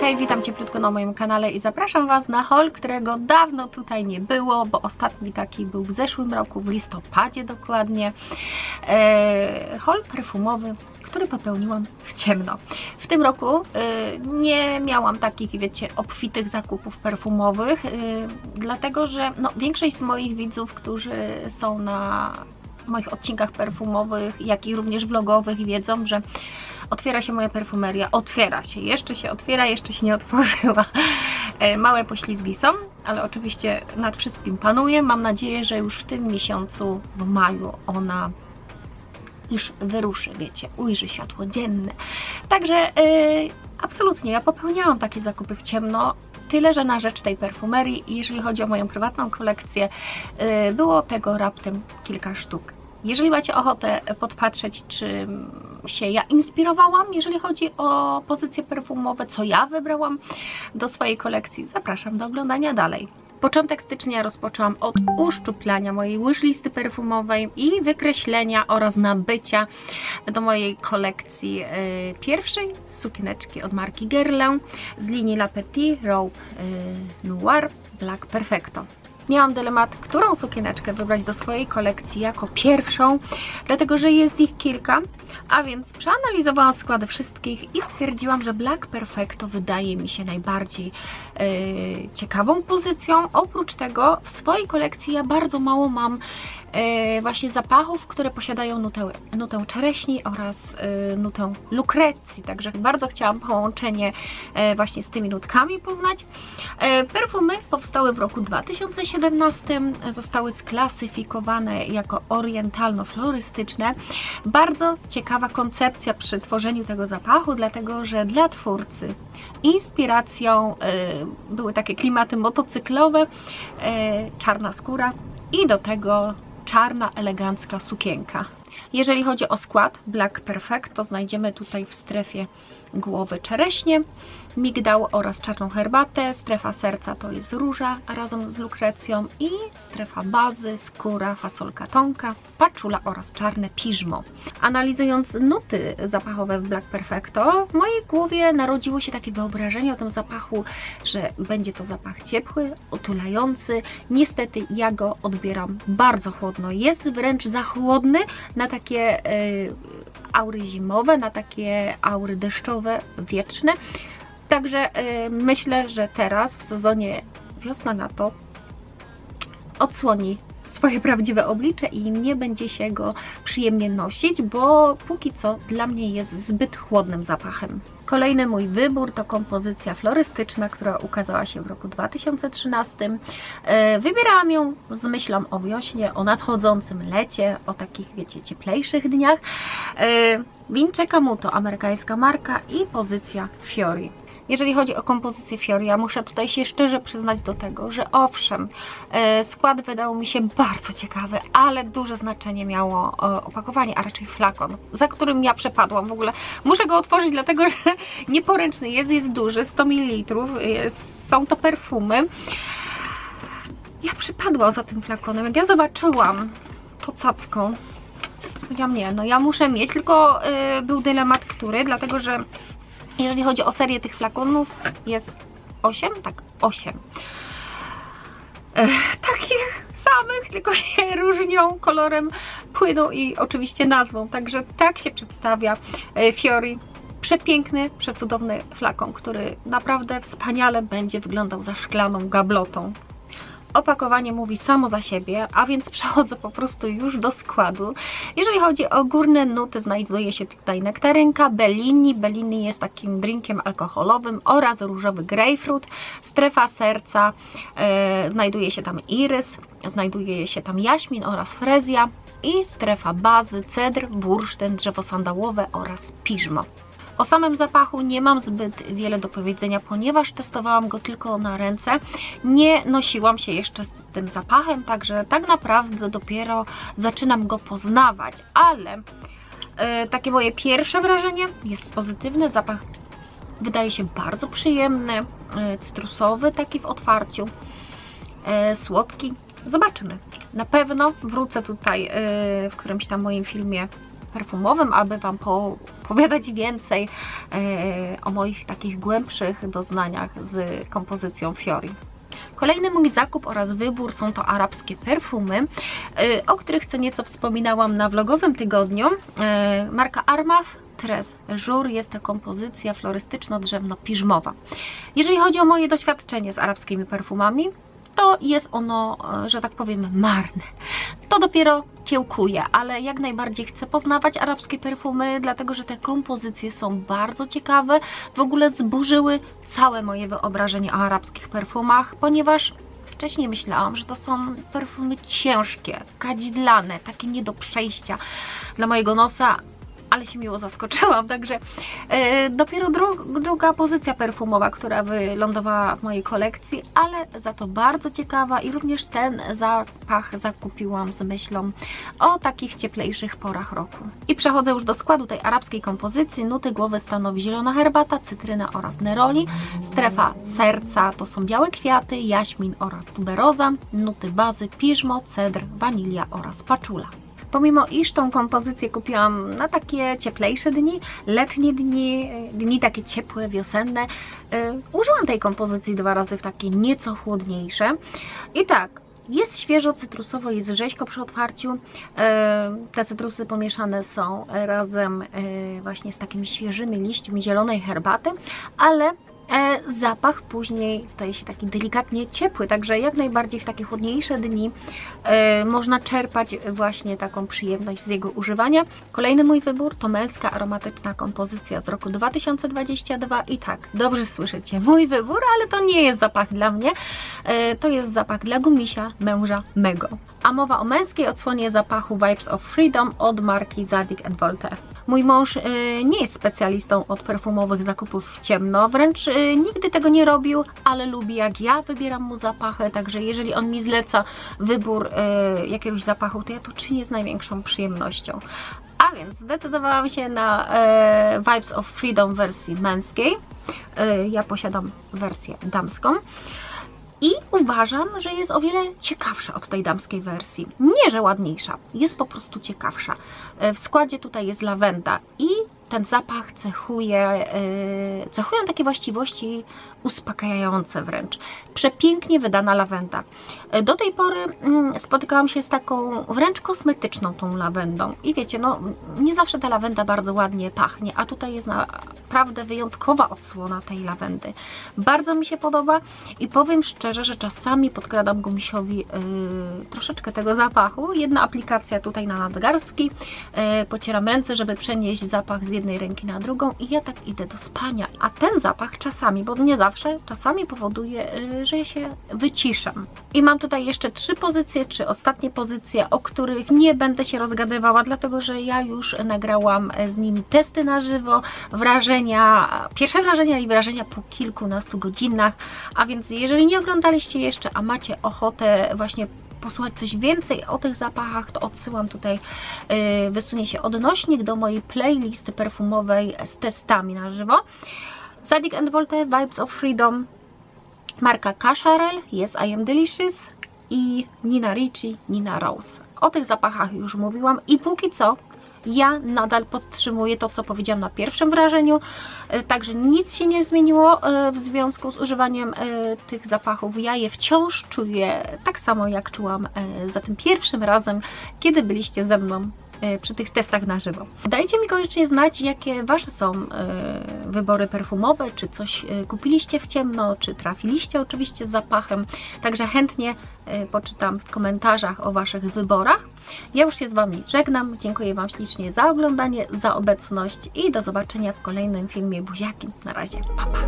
Hej, witam Cieplutko na moim kanale i zapraszam Was na haul, którego dawno tutaj nie było, bo ostatni taki był w zeszłym roku, w listopadzie dokładnie. Eee, haul perfumowy, który popełniłam w ciemno. W tym roku e, nie miałam takich, wiecie, obfitych zakupów perfumowych, e, dlatego że no, większość z moich widzów, którzy są na moich odcinkach perfumowych, jak i również vlogowych wiedzą, że otwiera się moja perfumeria, otwiera się, jeszcze się otwiera, jeszcze się nie otworzyła. E, Małe poślizgi są, ale oczywiście nad wszystkim panuje. Mam nadzieję, że już w tym miesiącu, w maju, ona już wyruszy, wiecie, ujrzy światło dzienne. Także yy, absolutnie, ja popełniałam takie zakupy w ciemno, tyle, że na rzecz tej perfumerii jeżeli chodzi o moją prywatną kolekcję, yy, było tego raptem kilka sztuk. Jeżeli macie ochotę podpatrzeć, czym się ja inspirowałam, jeżeli chodzi o pozycje perfumowe, co ja wybrałam do swojej kolekcji, zapraszam do oglądania dalej. Początek stycznia rozpoczęłam od uszczuplania mojej wishlisty perfumowej i wykreślenia oraz nabycia do mojej kolekcji e, pierwszej sukieneczki od marki Guerlain z linii La Petit Robe e, Noir Black Perfecto. Miałam dylemat, którą sukieneczkę wybrać do swojej kolekcji jako pierwszą, dlatego że jest ich kilka, a więc przeanalizowałam składy wszystkich i stwierdziłam, że Black Perfecto wydaje mi się najbardziej e, ciekawą pozycją. Oprócz tego w swojej kolekcji ja bardzo mało mam właśnie zapachów, które posiadają nutę, nutę czereśni oraz e, nutę lukrecji, także bardzo chciałam połączenie e, właśnie z tymi nutkami poznać. E, Perfumy powstały w roku 2017, zostały sklasyfikowane jako orientalno-florystyczne. Bardzo ciekawa koncepcja przy tworzeniu tego zapachu, dlatego że dla twórcy inspiracją e, były takie klimaty motocyklowe, e, czarna skóra i do tego czarna, elegancka sukienka. Jeżeli chodzi o skład Black Perfect, to znajdziemy tutaj w strefie głowy czereśnie, migdał oraz czarną herbatę, strefa serca to jest róża razem z lukrecją i strefa bazy, skóra, fasolka tonka, paczula oraz czarne piżmo. Analizując nuty zapachowe w Black Perfecto, w mojej głowie narodziło się takie wyobrażenie o tym zapachu, że będzie to zapach ciepły, otulający. Niestety ja go odbieram bardzo chłodno. Jest wręcz za chłodny na takie e, aury zimowe, na takie aury deszczowe, wieczne. Także y, myślę, że teraz w sezonie wiosna-lato odsłoni swoje prawdziwe oblicze i nie będzie się go przyjemnie nosić, bo póki co dla mnie jest zbyt chłodnym zapachem. Kolejny mój wybór to kompozycja florystyczna, która ukazała się w roku 2013. E, Wybierałam ją z myślą o wiośnie, o nadchodzącym lecie, o takich, wiecie, cieplejszych dniach. E, Vince Camuto, amerykańska marka i pozycja Fiori. Jeżeli chodzi o kompozycję Fiori, ja muszę tutaj się szczerze przyznać do tego, że owszem, e, skład wydał mi się bardzo ciekawy, ale duże znaczenie miało e, opakowanie, a raczej flakon, za którym ja przepadłam w ogóle. Muszę go otworzyć, dlatego że nieporęczny jest, jest duży, 100 ml, jest, są to perfumy. Ja przepadłam za tym flakonem, jak ja zobaczyłam to cacką, powiedziałam nie, no ja muszę mieć, tylko był dylemat który, dlatego że jeżeli chodzi o serię tych flakonów, jest 8? Tak, 8. Ech, takich samych, tylko się różnią kolorem płynu i oczywiście nazwą. Także tak się przedstawia e, Fiori. Przepiękny, przecudowny flakon, który naprawdę wspaniale będzie wyglądał za szklaną gablotą. Opakowanie mówi samo za siebie, a więc przechodzę po prostu już do składu. Jeżeli chodzi o górne nuty, znajduje się tutaj nektarynka, Bellini. Bellini jest takim drinkiem alkoholowym oraz różowy grapefruit. Strefa serca, e, znajduje się tam irys, znajduje się tam jaśmin oraz frezja i strefa bazy, cedr, bursztyn, drzewo sandałowe oraz piżmo. O samym zapachu nie mam zbyt wiele do powiedzenia, ponieważ testowałam go tylko na ręce. Nie nosiłam się jeszcze z tym zapachem, także tak naprawdę dopiero zaczynam go poznawać, ale e, takie moje pierwsze wrażenie jest pozytywne. Zapach wydaje się bardzo przyjemny, e, cytrusowy taki w otwarciu, e, słodki. Zobaczymy. Na pewno wrócę tutaj e, w którymś tam moim filmie perfumowym, aby Wam opowiadać więcej e, o moich takich głębszych doznaniach z kompozycją Fiori. Kolejny mój zakup oraz wybór są to arabskie perfumy, y, o których co nieco wspominałam na vlogowym tygodniu. Y, marka Armaf Tres Jour jest to kompozycja florystyczno-drzewno-piżmowa. Jeżeli chodzi o moje doświadczenie z arabskimi perfumami, to jest ono, e, że tak powiem, marne. To dopiero kiełkuje, ale jak najbardziej chcę poznawać arabskie perfumy, dlatego że te kompozycje są bardzo ciekawe. W ogóle zburzyły całe moje wyobrażenie o arabskich perfumach, ponieważ wcześniej myślałam, że to są perfumy ciężkie, kadzidlane, takie nie do przejścia dla mojego nosa, ale się miło zaskoczyłam, także e, dopiero dru druga pozycja perfumowa, która wylądowała w mojej kolekcji, ale za to bardzo ciekawa i również ten zapach zakupiłam z myślą o takich cieplejszych porach roku. I przechodzę już do składu tej arabskiej kompozycji. Nuty głowy stanowi zielona herbata, cytryna oraz neroli. Strefa serca to są białe kwiaty, jaśmin oraz tuberoza. Nuty bazy piżmo, cedr, wanilia oraz paczula. Pomimo iż tą kompozycję kupiłam na takie cieplejsze dni, letnie dni, dni takie ciepłe, wiosenne, yy, użyłam tej kompozycji dwa razy w takie nieco chłodniejsze. I tak, jest świeżo, cytrusowo, jest rzeźko przy otwarciu. Yy, te cytrusy pomieszane są razem właśnie z takimi świeżymi liśćmi zielonej herbaty, ale e, zapach później staje się taki delikatnie ciepły, także jak najbardziej w takie chłodniejsze dni e, można czerpać właśnie taką przyjemność z jego używania. Kolejny mój wybór to męska aromatyczna kompozycja z roku 2022 i tak, dobrze słyszycie, mój wybór, ale to nie jest zapach dla mnie, e, to jest zapach dla gumisia męża mego. A mowa o męskiej odsłonie zapachu Vibes of Freedom od marki Zadig Voltaire. Mój mąż y, nie jest specjalistą od perfumowych zakupów w ciemno, wręcz y, nigdy tego nie robił, ale lubi jak ja wybieram mu zapachy, także jeżeli on mi zleca wybór y, jakiegoś zapachu, to ja to czynię z największą przyjemnością. A więc zdecydowałam się na e, Vibes of Freedom wersji męskiej. E, ja posiadam wersję damską. I uważam, że jest o wiele ciekawsza od tej damskiej wersji. Nie, że ładniejsza, jest po prostu ciekawsza. E, w składzie tutaj jest lawenda i ten zapach cechuje, yy, cechują takie właściwości uspokajające wręcz. Przepięknie wydana lawenda. Yy, do tej pory yy, spotykałam się z taką wręcz kosmetyczną tą lawendą i wiecie, no nie zawsze ta lawenda bardzo ładnie pachnie, a tutaj jest naprawdę wyjątkowa odsłona tej lawendy. Bardzo mi się podoba i powiem szczerze, że czasami podkradam gumisiowi yy, troszeczkę tego zapachu. Jedna aplikacja tutaj na nadgarstki, yy, pocieram ręce, żeby przenieść zapach z jednej ręki na drugą i ja tak idę do spania. A ten zapach czasami, bo nie zawsze, czasami powoduje, y, że ja się wyciszam. I mam tutaj jeszcze trzy pozycje, czy ostatnie pozycje, o których nie będę się rozgadywała, dlatego że ja już nagrałam z nimi testy na żywo, wrażenia, pierwsze wrażenia i wrażenia po kilkunastu godzinach, a więc jeżeli nie oglądaliście jeszcze, a macie ochotę właśnie posłuchać coś więcej o tych zapachach, to odsyłam tutaj, yy, wysunie się odnośnik do mojej playlisty perfumowej z testami na żywo. Zadig Volte Vibes of Freedom, marka Cacharel, Yes I Am Delicious i Nina Ricci, Nina Rose. O tych zapachach już mówiłam i póki co ja nadal podtrzymuję to, co powiedziałam na pierwszym wrażeniu, e, także nic się nie zmieniło e, w związku z używaniem e, tych zapachów. Ja je wciąż czuję tak samo, jak czułam za tym pierwszym razem, kiedy byliście ze mną przy tych testach na żywo. Dajcie mi koniecznie znać, jakie Wasze są wybory perfumowe, czy coś kupiliście w ciemno, czy trafiliście oczywiście z zapachem, także chętnie poczytam w komentarzach o Waszych wyborach. Ja już się z Wami żegnam. Dziękuję Wam ślicznie za oglądanie, za obecność i do zobaczenia w kolejnym filmie Buziaki. Na razie, pa pa!